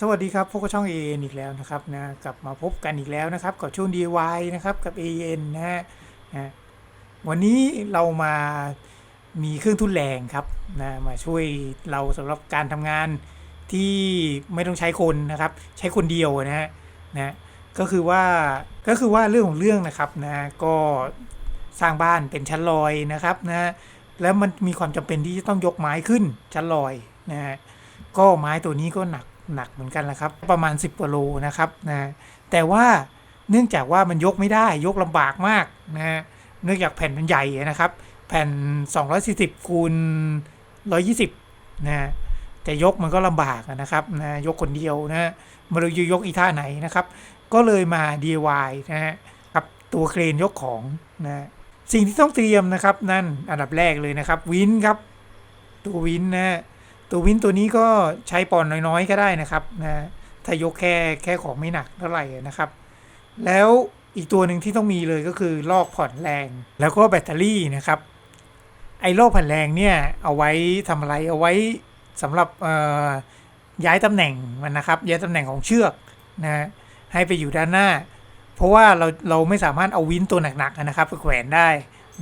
สวัสดีครับพวกบช่อง AN อีกแล้วนะครับนะกลับมาพบกันอีกแล้วนะครับกับช่วง DIY นะครับกับ AN นะฮะนะวันนี้เรามามีเครื่องทุนแรงครับนะมาช่วยเราสำหรับการทำงานที่ไม่ต้องใช้คนนะครับ ใช้คนเดียวนะฮะนะก็คือว่าก็คือว่าเรื่องของเรื่องนะครับนะก็สร้างบ้านเป็นชั้นลอยนะครับนะแล้วมันมีความจำเป็นที่จะต้องยกไม้ขึ้นชั้นลอยนะฮะก็ไม้ตัวนี้ก็หนัก หนักเหมือนกันแหละครับ ประมาณ 10กว่าโลนะครับนะแต่ว่าเนื่องจากว่ามันยกไม่ได้ยกลำบากมากนะฮะเนื่องจากแผ่นมันใหญ่นะครับ แผ่น 240คูณ120นะฮะจะยกมันก็ลำบากนะครับนะยกคนเดียวนะไม่รู้จะยกอีท่าไหนนะครับ ก็เลยมา DIY นะฮะกับตัวเครนยกของนะสิ่งที่ต้องเตรียมนะครับ นั่นอันดับแรกเลยนะครับ วินครับ ตัววินนะฮะ ตัววินตัวนี้ก็ใช้ปอนน้อยๆก็ได้นะครับนะถ้ายกแค่แค่ของไม่หนักเท่าไหร่นะครับ แล้วอีกตัวหนึ่งที่ต้องมีเลยก็คือลอกผ่อนแรง แล้วก็แบตเตอรี่นะครับ ไอ้ลอกผ่อนแรงเนี่ยเอาไว้ทำอะไรเอาไว้สำหรับเอ่อย้ายตำแหน่งมันนะครับย้ายตำแหน่งของเชือกนะให้ไปอยู่ด้านหน้า เพราะว่าเราเราไม่สามารถเอาวินตัวหนักๆนะครับไปแขวนได้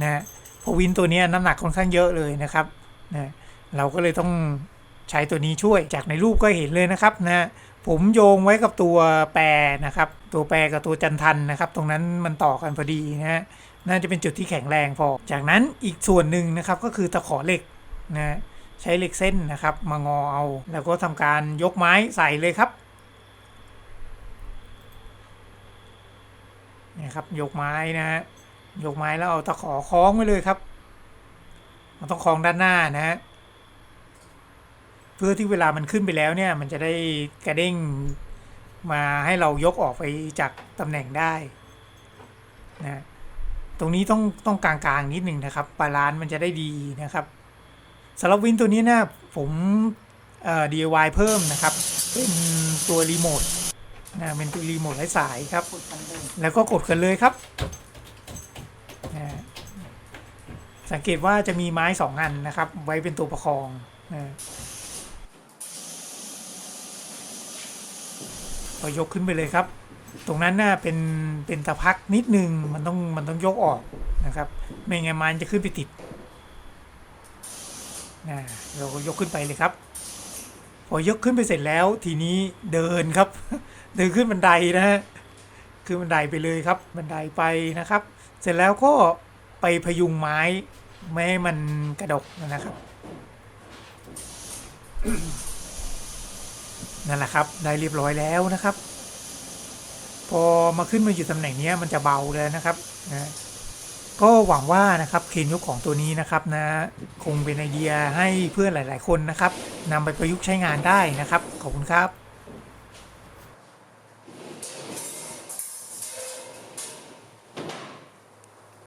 นะเพราะวินตัวนี้น้ำหนักค่อนข้างเยอะเลยนะครับนะเราก็เลยต้อง ใช้ตัวนี้ช่วยจากในรูปก็เห็นเลยนะครับนะผมโยงไว้กับตัวแปรนะครับ ตัวแปรกับตัวจันทันนะครับ ตรงนั้นมันต่อกันพอดีนะฮะน่าจะเป็นจุดที่แข็งแรงพอ จากนั้นอีกส่วนหนึ่งนะครับก็คือตะขอเหล็กนะใช้เหล็กเส้นนะครับมางอเอา แล้วก็ทำการยกไม้ใส่เลยครับนี่ครับยกไม้นะฮะยกไม้แล้วเอาตะขอคล้องไว้เลยครับมันต้องคล้องด้านหน้านะฮะ เพื่อที่เวลามันขึ้นไปแล้วเนี่ย มันจะได้กระเด้งมาให้เรายกออกไปจากตำแหน่งได้นะตรงนี้ต้องต้องกลางๆนิดหนึ่งนะครับบาลานซ์มันจะได้ดีนะครับสำหรับวินตัวนี้นะผมเอ่อ DIY เพิ่มนะครับ เป็นตัวรีโมทนะเป็นตัวรีโมทไร้สายครับ แล้วก็กดกันเลยครับนะสังเกตว่าจะมีไม้สองอันนะครับ ไว้เป็นตัวประคองนะ ก็ยกขึ้นไปเลยครับ ตรงนั้นน่ะเป็นเป็นตะพักนิดนึงมันต้องมันต้องยกออกนะครับ ไม่งั้นมันจะขึ้นไปติดนะเราก็ยกขึ้นไปเลยครับ พอยกขึ้นไปเสร็จแล้วทีนี้เดินครับ เดินขึ้นบันไดนะฮะขึ้นบันไดไปเลยครับ บันไดไปนะครับ เสร็จแล้วก็ไปพยุงไม้ไม่ให้มันกระดกนะครับ นั่นแหละครับได้เรียบร้อยแล้วนะครับ พอมาขึ้นมาอยู่ตำแหน่งนี้มันจะเบาเลยนะครับนะก็หวังว่านะครับเคนยกของตัวนี้นะครับนะคงเป็นไอเดียให้เพื่อนหลาย ๆ คนนะครับนำไปประยุกต์ใช้งานได้นะครับขอบคุณครับ